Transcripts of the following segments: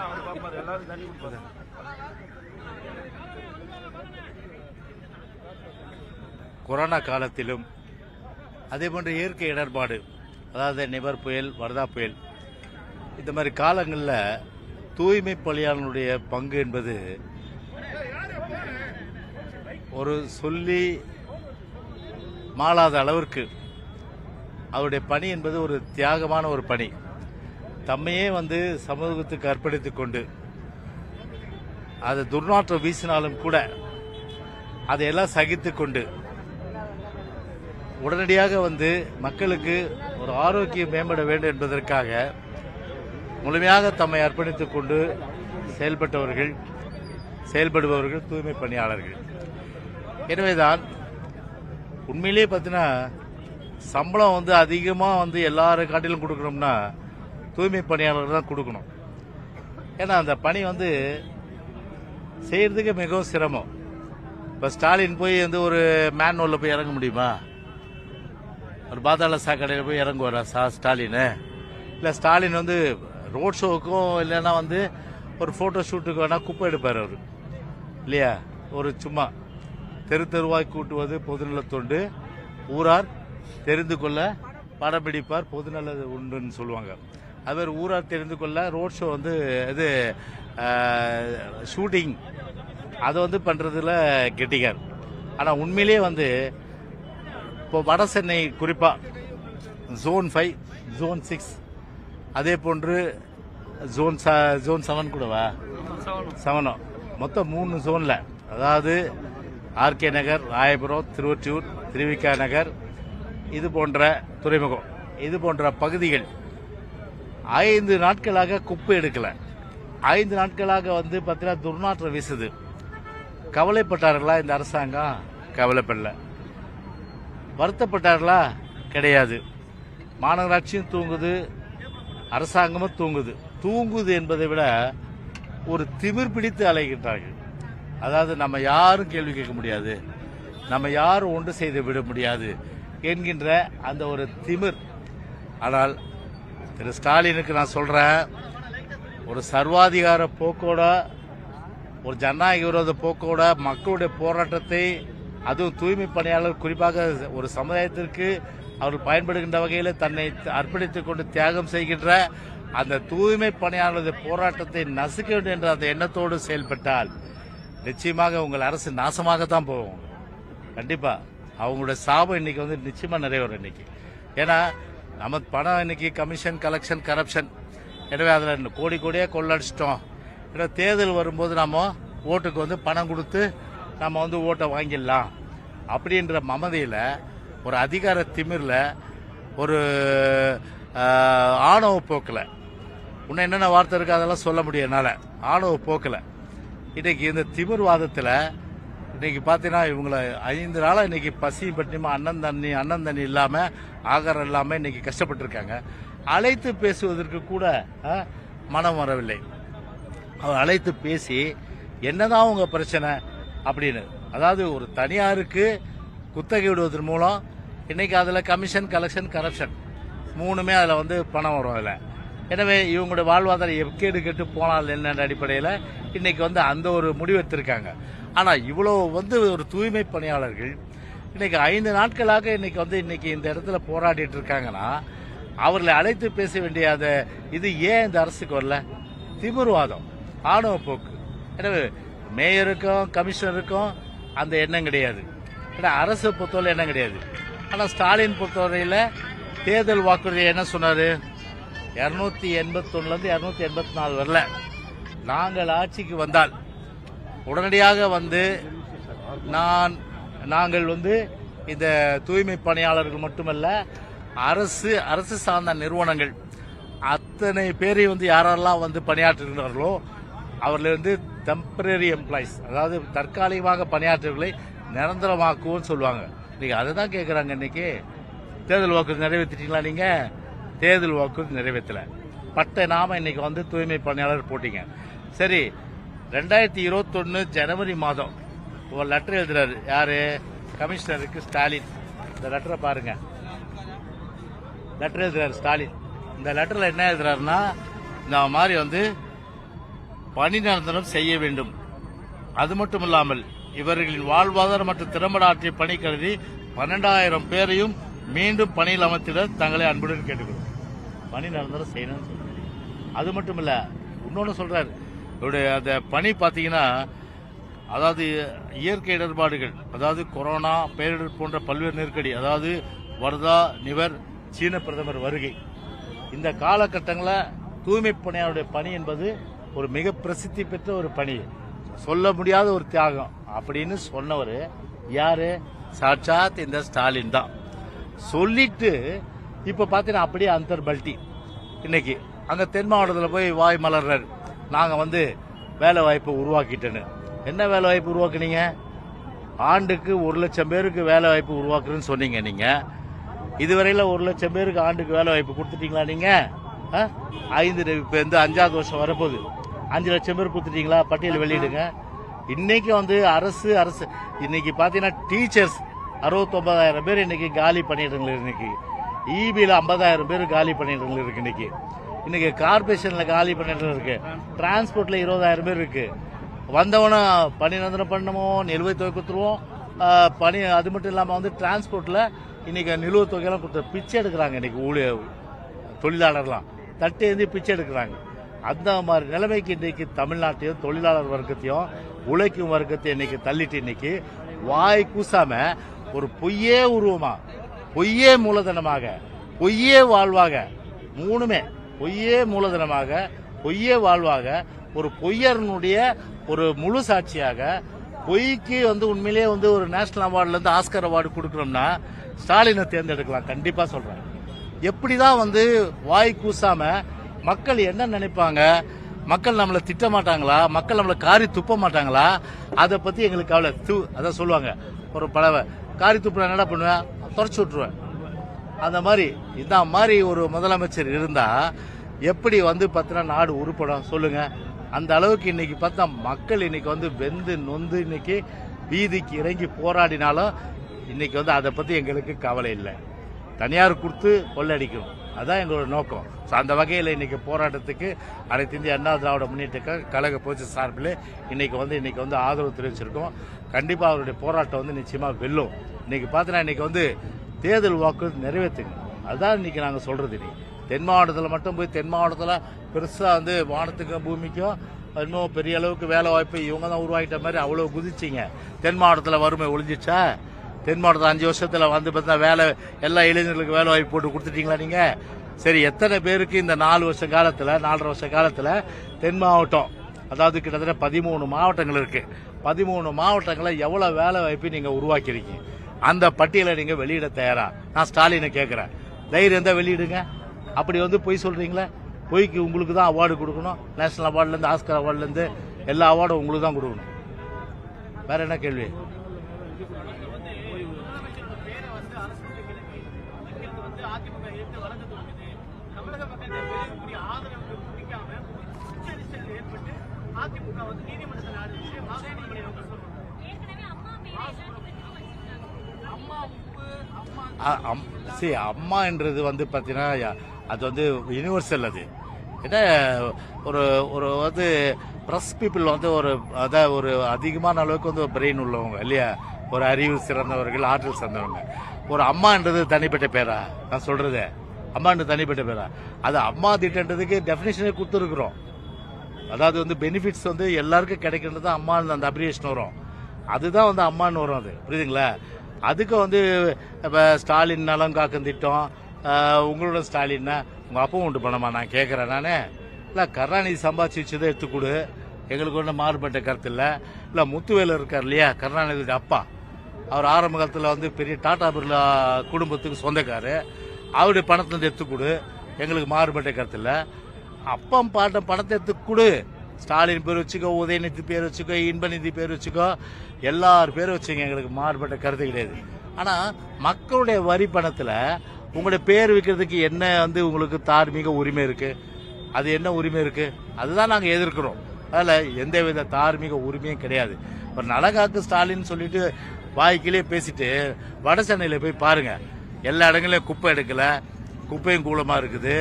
எல்லாம் அவர் பார்ப்பாரு. எல்லாரும் தண்ணி கொடுப்பாரு. கொரோனா காலத்திலும் அதே போன்ற இயற்கை இடர்பாடு அதாவது நிவர் புயல் வர்தா புயல் இந்த மாதிரி காலங்களில் தூய்மை பணியாளர்களுடைய பங்கு என்பது ஒரு சொல்லி மாளாத அளவிற்கு அவருடைய பணி என்பது ஒரு தியாகமான ஒரு பணி. தம்மையே வந்து சமூகத்துக்கு அர்ப்பணித்துக் கொண்டு அது துர்நாற்றம் வீசினாலும் கூட அதையெல்லாம் சகித்து கொண்டு உடனடியாக வந்து மக்களுக்கு ஒரு ஆரோக்கியம் மேம்பட வேண்டும் என்பதற்காக முழுமையாக தம்மை அர்ப்பணித்துக் கொண்டு செயல்பட்டவர்கள் செயல்படுபவர்கள் தூய்மை பணியாளர்கள். எனவேதான் உண்மையிலேயே பார்த்தீங்கன்னா சம்பளம் வந்து அதிகமாக வந்து எல்லாரும் காட்டிலும் கொடுக்கணும்னா தூய்மை பணியாளர்கள் தான் கொடுக்கணும். ஏன்னா அந்த பணி வந்து செய்கிறதுக்கு மிகவும் சிரமம். இப்போ ஸ்டாலின் போய் வந்து ஒரு மேன்வலில் போய் இறங்க முடியுமா? ஒரு பாதாள சாக்கடையில் போய் இறங்குவாரா சா ஸ்டாலின்? இல்லை ஸ்டாலின் வந்து ரோட் ஷோவுக்கும் இல்லைன்னா வந்து ஒரு ஃபோட்டோ ஷூட்டுக்கு வேணால் குப்பை எடுப்பார் அவர். இல்லையா? ஒரு சும்மா தெரு தெருவாய் கூட்டுவது பொதுநல தொண்டு ஊரார் தெரிந்து கொள்ள படம் பிடிப்பார் பொதுநல உண்டுன்னு சொல்லுவாங்க. அதுமாதிரி ஊரார் தெரிந்து கொள்ள ரோட் ஷோ வந்து இது ஷூட்டிங். அதை வந்து பண்ணுறதுல கெட்டிக்கார். ஆனால் உண்மையிலேயே வந்து இப்போ வட சென்னை குறிப்பாக ஜோன் ஃபைவ் ஜோன் சிக்ஸ் அதே போன்று ஜோன் ச ஜோன் செவன் கூடவா? செவனோ மொத்தம் மூணு ஜோனில் அதாவது ஆர்கே நகர் ராயபுரம் திருவொற்றியூர் திருவிக்கா நகர் இது போன்ற துறைமுகம். இது போன்ற பகுதிகள். ஐந்து நாட்களாக குப்பை எடுக்கல. ஐந்து நாட்களாக வந்து பார்த்தீங்கன்னா துர்நாற்றம் வீசுது. கவலைப்பட்டார்களா இந்த அரசாங்கம்? கவலைப்படல. வருத்தப்பட்டார்களா? கிடையாது. மாநகராட்சியும் தூங்குது அரசாங்கமும் தூங்குது. தூங்குது என்பதை விட ஒரு திமிர் பிடித்து அலைகின்றார்கள். அதாவது நம்ம யாரும் கேள்வி கேட்க முடியாது. நம்ம யாரும் ஒன்று செய்து விட முடியாது என்கின்ற அந்த ஒரு திமிர். ஆனால் திரு ஸ்டாலினுக்கு நான் சொல்றேன் ஒரு சர்வாதிகார போக்கோட ஒரு ஜனநாயக விரோத போக்கோட மக்களுடைய போராட்டத்தை அதுவும் தூய்மை பணியாளர் குறிப்பாக ஒரு சமுதாயத்திற்கு அவர்கள் பயன்படுகின்ற வகையில் தன்னை அர்ப்பணித்துக் கொண்டு தியாகம் செய்கின்ற அந்த தூய்மை பணியாளருடைய போராட்டத்தை நசுக்க வேண்டும் என்ற அந்த எண்ணத்தோடு செயல்பட்டால் நிச்சயமாக உங்கள் அரசு நாசமாகத்தான் போகும். கண்டிப்பா. அவங்களுடைய சாபம் இன்னைக்கு வந்து நிச்சயமா நிறைவேறும் இன்னைக்கு. ஏன்னா நம்ம பணம் இன்னைக்கு கமிஷன் கலெக்ஷன் கரப்ஷன் எனவே அதில் கோடி கோடியே கொள்ளடிச்சிட்டோம். ஏன்னா தேர்தல் வரும்போது நம்ம ஓட்டுக்கு வந்து பணம் கொடுத்து நம்ம வந்து ஓட்டை வாங்கிடலாம். அப்படின்ற மமதையில் ஒரு அதிகார திமிரில் ஒரு ஆணவ போக்கில். இன்னும் என்னென்ன வார்த்தை இருக்கு அதெல்லாம் சொல்ல முடியும் என்னால். ஆணவ போக்கில். இன்றைக்கி இந்த திமிர்வாதத்தில் இன்னைக்கு பார்த்தீங்கன்னா இவங்கள ஐந்து நாளாக இன்னைக்கு பசி பட்டினிமா அண்ணன் தண்ணி அண்ணன் தண்ணி இல்லாமல் ஆகாரம் இல்லாமல் இன்னைக்கு கஷ்டப்பட்டிருக்காங்க. அழைத்து பேசுவதற்கு கூட மனம் வரவில்லை. அவர் அழைத்து பேசி என்னதான் உங்கள் பிரச்சனை? அப்படின்னு. அதாவது ஒரு தனியாருக்கு குத்தகை விடுவதன் மூலம் இன்னைக்கு அதில் கமிஷன் கலெக்ஷன் கரப்ஷன் மூணுமே அதில் வந்து பணம் வரும் அதில். எனவே இவங்களுடைய வாழ்வாதாரம் எக்கேடு கெட்டு போனால் என்னன்ற அடிப்படையில் இன்னைக்கு வந்து அந்த ஒரு முடிவு எடுத்திருக்காங்க. ஆனால் இவ்வளோ வந்து ஒரு தூய்மை பணியாளர்கள் இன்னைக்கு ஐந்து நாட்களாக இன்னைக்கு வந்து இன்னைக்கு இந்த இடத்துல போராடிட்டு இருக்காங்கன்னா அவர்களை அழைத்து பேச வேண்டிய அந்த இது ஏன் இந்த அரசுக்கு வரல? திமிர்வாதம் ஆணவ போக்கு. எனவே மேயருக்கும் கமிஷனருக்கும் அந்த எண்ணம் கிடையாது. ஏன்னா அரசு பொறுத்தவரை எண்ணம் கிடையாது. ஆனால் ஸ்டாலின் பொறுத்தவரையில் தேர்தல் வாக்குறுதி என்ன சொன்னார்? இரநூத்தி எண்பத்தொன்னுலேருந்து இரநூத்தி எண்பத்தி நாலு வரல. நாங்கள் ஆட்சிக்கு வந்தால் உடனடியாக வந்து நான் நாங்கள் வந்து இந்த தூய்மை பணியாளர்கள் மட்டுமல்ல அரசு அரசு சார்ந்த நிறுவனங்கள் அத்தனை பேரை வந்து யாரெல்லாம் வந்து பணியாற்றுகிறார்களோ அவர்கள் வந்து டெம்பரரி எம்ப்ளாயிஸ் அதாவது தற்காலிகமாக பணியாற்றவர்களை நிரந்தரமாக்குவோம் சொல்லுவாங்க. நீங்கள் அதை தான் கேட்குறாங்க இன்னைக்கு. தேர்தல் வாக்கு நிறைவேற்றிட்டீங்களா நீங்க? தேர்தல் வாக்கு நிறைவேற்றல பட்ட நாம இன்னைக்கு வந்து தூய்மை பணியாளர் போட்டீங்க. சரி ரெண்டாயிரத்தி இருபத்தொன்னு ஜனவரி மாதம் ஒரு லெட்டர் எழுதுறாரு. யாரு? கமிஷனருக்கு ஸ்டாலின். இந்த லெட்டரை பாருங்க. லெட்டர் எழுதுறாரு ஸ்டாலின். இந்த லெட்டர்ல என்ன எழுதுறாருன்னா இந்த மாதிரி வந்து பணி நிரந்தரம் செய்ய வேண்டும். அது மட்டும் இல்லாமல் இவர்களின் வாழ்வாதாரம் மற்றும் திறம்பட ஆற்றிய பணி கருதி பன்னெண்டாயிரம் பேரையும் மீண்டும் பணியில் அமர்த்திட தங்களை அன்புடன் கேட்டுக்கொள்ளும் பணி நிரந்தரம் செய்யணும்னு சொல்றாரு. அது மட்டும் இல்ல இன்னொன்னு சொல்றாரு. இவருடைய அந்த பணி பார்த்தீங்கன்னா அதாவது இயற்கை இடர்பாடுகள் அதாவது கொரோனா பேரிடர் போன்ற பல்வேறு நெருக்கடி அதாவது வர்தா நிவர் சீன பிரதமர் வருகை. இந்த காலகட்டங்களில் தூய்மை பணியாளருடைய பணி என்பது ஒரு மிக பிரசித்தி பெற்ற ஒரு பணி. சொல்ல முடியாத ஒரு தியாகம். அப்படின்னு சொன்னவர் யாரு? சாட்சாத் இந்த ஸ்டாலின் தான். சொல்லிட்டு இப்போ பார்த்தீங்கன்னா அப்படியே அந்தர் பல்ட்டி. இன்னைக்கு அங்கே தென் மாவட்டத்தில் போய் வாய் மலர்றாரு. நாங்க வந்து வேலை வாய்ப்பு உருவாக்கிட்டேன்னு. என்ன வேலை வாய்ப்பு உருவாக்குனீங்க? ஆண்டுக்கு ஒரு லட்சம் பேருக்கு வேலை வாய்ப்பு உருவாக்குறேன்னு சொன்னீங்க நீங்க. இதுவரையில ஒரு லட்சம் பேருக்கு ஆண்டுக்கு வேலை வாய்ப்பு கொடுத்துட்டீங்களா நீங்க? ஆ? ஐந்து இப்ப இந்த அஞ்சாவது வருஷம் வரப்போகுது. அஞ்சு லட்சம் பேர் கொடுத்துட்டீங்களா? பட்டியல் வெளியிடுங்க. இன்னைக்கு வந்து அரசு அரசு இன்னைக்கு பாத்தீங்கன்னா டீச்சர்ஸ் அறுபத்தொன்பதாயிரம் பேர் இன்னைக்கு காலி பணியிடங்கள் இன்னைக்கு. இபியில் ஐம்பதாயிரம் பேர் காலி பணியிடங்கள் இருக்கு இன்னைக்கு. இன்னைக்கு கார்பரேஷன்ல காலி பண்ணிட்டு இருக்கு. டிரான்ஸ்போர்ட்ல இருபதாயிரம் பேர் இருக்கு. வந்தவனா பணி நிரந்தரம் பண்ணமோ நிலுவைத் தொகை கொடுத்துருவோம். பணி அது மட்டும் இல்லாமல் வந்து டிரான்ஸ்போர்ட்ல இன்னைக்கு நிலுவைத் தொகையெல்லாம் கொடுத்து பிச்சை எடுக்கிறாங்க இன்னைக்கு ஊழியர் தொழிலாளர்லாம். தட்டு ஏந்தி பிச்சை எடுக்கிறாங்க. அந்த மாதிரி நிலைமைக்கு இன்றைக்கு தமிழ்நாட்டையும் தொழிலாளர் வர்க்கத்தையும் உழைக்கும் வர்க்கத்தையும் இன்னைக்கு தள்ளிட்டு இன்னைக்கு வாய் கூசாம ஒரு பொய்யே உருவமா பொய்யே மூலதனமாக பொய்யே வாழ்வாக மூணுமே பொய்யே மூலதனமாக பொய்யே வாழ்வாக ஒரு பொய்யரனுடைய ஒரு முழு சாட்சியாக பொய்க்கு வந்து உண்மையிலேயே வந்து ஒரு நேஷனல் அவார்டுல இருந்து ஆஸ்கர் அவார்டு கொடுக்குறோம்னா ஸ்டாலினை தேர்ந்தெடுக்கலாம் கண்டிப்பா சொல்றேன். எப்படிதான் வந்து வாய் கூசாம மக்கள் என்ன நினைப்பாங்க? மக்கள் நம்மளை திட்ட மாட்டாங்களா மக்கள் நம்மளை காரி துப்ப மாட்டாங்களா? அதை பத்தி எங்களுக்கு கவலை தூ அதான் சொல்லுவாங்க. ஒரு பழவை காரி துப்புனா என்ன பண்ணுவேன் தொடச்சு விட்டுருவேன் அந்த மாதிரி இந்த மாதிரி ஒரு முதலமைச்சர் இருந்தா எப்படி வந்து பார்த்தீங்கன்னா நாடு உருப்படும் சொல்லுங்க. அந்த அளவுக்கு இன்னைக்கு பார்த்தா மக்கள் இன்னைக்கு வந்து வெந்து நொந்து இன்னைக்கு வீதிக்கு இறங்கி போராடினாலும் இன்னைக்கு வந்து அதை பற்றி எங்களுக்கு கவலை இல்லை. தனியார் கொடுத்து கொள்ளடிக்கணும். அதுதான் எங்களோட நோக்கம். ஸோ அந்த வகையில் இன்னைக்கு போராட்டத்துக்கு அனைத்து இந்திய அண்ணா திராவிட முன்னேற்ற கழக போச்சு சார்பில் இன்னைக்கு வந்து இன்னைக்கு வந்து ஆதரவு தெரிவிச்சிருக்கோம். கண்டிப்பாக அவருடைய போராட்டம் வந்து நிச்சயமாக வெல்லும். இன்னைக்கு பார்த்தீங்கன்னா இன்னைக்கு வந்து தேர்தல் வாக்கு நிறைவேற்றுங்க அதுதான் இன்னைக்கு நாங்கள் சொல்கிறது நீ தென் மாவட்டத்தில் மட்டும் போய் தென் மாவட்டத்தில் பெருசாக வந்து வானத்துக்கும் பூமிக்கும் இன்னும் பெரிய அளவுக்கு வேலை வாய்ப்பு இவங்க தான் உருவாக்கிட்ட மாதிரி அவ்வளோ குதிச்சிங்க. தென் மாவட்டத்தில் வறுமை ஒழிஞ்சிச்சா? தென் மாவட்டத்தில் அஞ்சு வருஷத்தில் வந்து பார்த்தா வேலை எல்லா இளைஞர்களுக்கு வேலை வாய்ப்பு போட்டு கொடுத்துட்டீங்களா நீங்கள் சரி எத்தனை பேருக்கு இந்த நாலு வருஷ காலத்தில் நாலரை வருஷ காலத்தில் தென் மாவட்டம் அதாவது கிட்டத்தட்ட பதிமூணு மாவட்டங்கள் இருக்குது பதிமூணு மாவட்டங்களை எவ்வளோ வேலை வாய்ப்பு நீங்கள் உருவாக்கியிருக்கீங்க? அந்த பட்டியலை நீங்கள் வெளியிட தயாரா? நான் ஸ்டாலினை கேட்குறேன் தைரியம் தான் வெளியிடுங்க. அப்படி வந்து பொய் சொல்றீங்களா? பொய்க்கு உங்களுக்கு தான் அவார்டு கொடுக்கணும். நேஷனல் அவார்டுல இருந்து ஆஸ்கர் அவார்டுல இருந்து எல்லா அவார்டும் உங்களுக்கு தான் கொடுக்கணும். வேற என்ன கேள்வி? அ- சரி அம்மான்றது வந்து பார்த்தீங்கன்னா அது வந்து யுனிவர்சல் அது. என்ன ஒரு ஒரு வந்து ப்ரெஸ் பீப்புள் வந்து ஒரு அதான் ஒரு அதிகமான அளவுக்கு வந்து பிரெயின் உள்ளவங்க இல்லையா? ஒரு அறிவு சிறந்தவர்கள் ஆற்றல் சிறந்தவங்க. ஒரு அம்மான்றது தனிப்பட்ட பேரா? நான் சொல்றது. அம்மான்றது தனிப்பட்ட பேரா? அது அம்மா திட்டன்றதுக்கு டெஃபினேஷனே கொடுத்துருக்குறோம். அதாவது வந்து பெனிஃபிட்ஸ் வந்து எல்லாருக்கும் கிடைக்கிறது தான் அம்மான்னு அந்த அப்ரிவேஷன் வரும். அதுதான் வந்து அம்மான்னு வரும் அது. புரியுதுங்களா? அதுக்கு வந்து இப்போ ஸ்டாலின் நலம் காக்கும் திட்டம் உங்களோட ஸ்டாலின்னா உங்கள் அப்பவும் உண்டு பண்ணமா? நான் கேட்குறேன் நானே இல்லை கருணாநிதி சம்பாதிச்சு வச்சதை எடுத்து கொடு. எங்களுக்கு ஒன்றும் மாறுபட்ட கருத்து இல்லை. இல்லை முத்துவேலர் இருக்கார் இல்லையா? கருணாநிதி அப்பா. அவர் ஆரம்ப காலத்தில் வந்து பெரிய டாடா பிர்லா குடும்பத்துக்கு சொந்தக்காரு. அவருடைய பணத்தை வந்து எங்களுக்கு மாறுபட்ட கருத்து இல்லை. அப்பம் பாட்டம் பணத்தை எடுத்து கொடு. ஸ்டாலின் பேர் வச்சுக்கோ உதயநிதி பேர் வச்சுக்கோ இன்பநிதி பேர் வச்சுக்கோ எல்லார் பேரும் வச்சுங்க எங்களுக்கு மாறுபட்ட கருத்து கிடையாது. ஆனால் மக்களுடைய வரி பணத்தில் உங்களுடைய பேர் வைக்கிறதுக்கு என்ன வந்து உங்களுக்கு தார்மீக உரிமை இருக்குது அது என்ன உரிமை இருக்குது அதுதான் நாங்கள் எதிர்க்கிறோம். அதில் எந்தவித தார்மீக உரிமையும் கிடையாது. இப்போ நலகாக்கு ஸ்டாலின் சொல்லிட்டு வாய்க்கிலே பேசிட்டு வட சென்னையில் போய் பாருங்க. எல்லா இடங்களையும் குப்பை எடுக்கலை. குப்பையும் கூலமாக இருக்குது.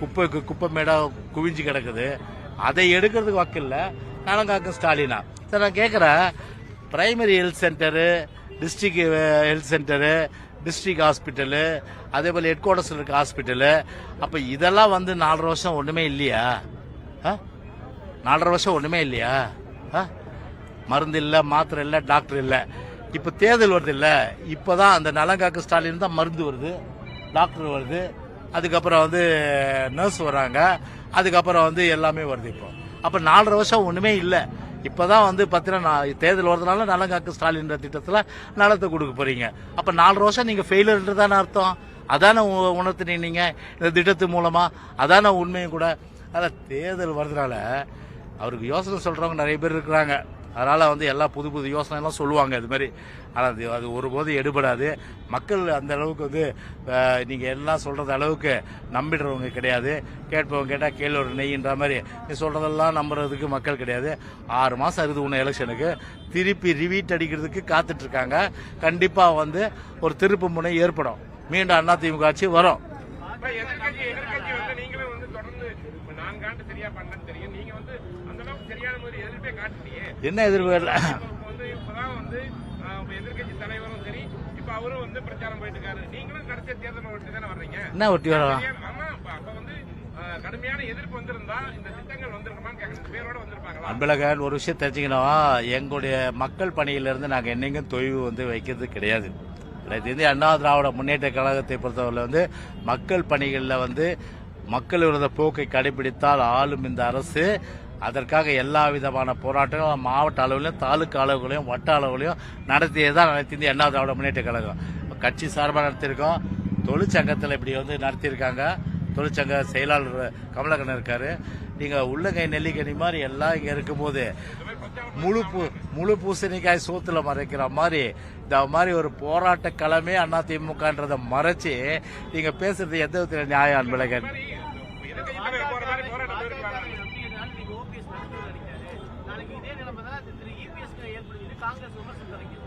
குப்பைக்கு குப்பை மேடாக குவிஞ்சு கிடக்குது. அதை எடுக்கிறதுக்கு வக்கில்ல நலங்காக்கும் ஸ்டாலினா. சார் நான் கேட்குறேன் primary health centre district health centre district hospital அதே போல் ஹெட் குவார்ட்டர்ஸில் இருக்க ஹாஸ்பிட்டலு அப்போ இதெல்லாம் வந்து நாலரை வருஷம் ஒன்றுமே இல்லையா? ஆ? நாலரை வருஷம் ஒன்றுமே இல்லையா? ஆ? மருந்து இல்லை மாத்திரை இல்லை டாக்டர் இல்லை. இப்போ தேர்தல் வருது இல்லை. இப்போ தான் அந்த நலங்காக்கு ஸ்டாலின் தான் மருந்து வருது டாக்டர் வருது. அதுக்கப்புறம் வந்து நர்ஸ் வராங்க. அதுக்கப்புறம் வந்து எல்லாமே வருது இப்போ. அப்போ நாலரை வருஷம் ஒன்றுமே இல்லை. இப்போ தான் வந்து பார்த்தீங்கன்னா நான் தேர்தல் வரதுனால நலங்காக்கு ஸ்டாலின்ற திட்டத்தில் நலத்தை கொடுக்க போறீங்க. அப்போ நாலரை வருஷம் நீங்கள் ஃபெயிலர்ன்றதான அர்த்தம். அதான உ- உணர்த்தினீங்க இந்த திட்டத்து மூலமா? அதான உண்மையும் கூட. அதான் தேர்தல் வர்றதுனால அவருக்கு யோசனை சொல்றவங்க நிறைய பேர் இருக்கிறாங்க. அதனால் வந்து எல்லா புது புது யோசனைலாம் சொல்லுவாங்க இது மாதிரி. ஆனால் அது அது ஒருபோதும் எடுபடாது. மக்கள் அந்த அளவுக்கு வந்து நீங்கள் எல்லாம் சொல்கிறது அளவுக்கு நம்பிடுறவங்க கிடையாது. கேட்பவங்க கேட்டால் கேள்வி ஒரு நெய்ன்ற மாதிரி. நீ சொல்கிறதெல்லாம் நம்புறதுக்கு மக்கள் கிடையாது. ஆறு மாதம் இருக்குது உன்னை எலெக்ஷனுக்கு. திருப்பி ரிவீட் அடிக்கிறதுக்கு காத்துட்ருக்காங்க. கண்டிப்பாக வந்து ஒரு திருப்பு முனை ஏற்படும். மீண்டும் அதிமுக ஆட்சி வரும். எதிர்கட்சி வந்து நீங்களும் வந்து தொடர்ந்து நான்காண்டு சரியா பண்ண தெரியும் நீங்க வந்து அந்த அளவுக்கு சரியான மாதிரி எதிர்ப்பே காட்டலையே என்ன எதிர்பார்க்கல என்ன ஒட்டி வரலாம் அன்பழகன் ஒரு விஷயம் தெரிஞ்சுக்கணும். எங்களுடைய மக்கள் பணியிலிருந்து நாங்கள் என்னைக்கும் தொய்வு வந்து வைக்கிறது கிடையாது. வந்து அண்ணா திராவிட முன்னேற்ற கழகத்தை பொறுத்தவரை வந்து மக்கள் பணிகளில் வந்து மக்கள் விரோத போக்கை கடைபிடித்தால் ஆளும் இந்த அரசு அதற்காக எல்லா விதமான போராட்டங்களும் மாவட்ட அளவிலையும் தாலுக்கா அளவுகளையும் வட்ட அளவுகளையும் நடத்தியது தான் நடத்தி அண்ணா திராவிட முன்னேற்ற கழகம். கட்சி சார்பாக நடத்தியிருக்கோம். தொழிற்சங்கத்தில் இப்படி வந்து நடத்தியிருக்காங்க. தொழிற்சங்க செயலாளர் கமலக்கண்ணன் இருக்காரு. நீங்க உள்ளங்கை நெல்லிக்கனி மாதிரி எல்லாம் இங்க இருக்கும்போது முழு பூ முழு பூசணிக்காய் சோத்துல மறைக்கிற மாதிரி இந்த மாதிரி ஒரு போராட்ட களமே அண்ணா மறைச்சு நீங்க பேசுறது எந்த விதத்தில் நியாயம் அன்பழகன்?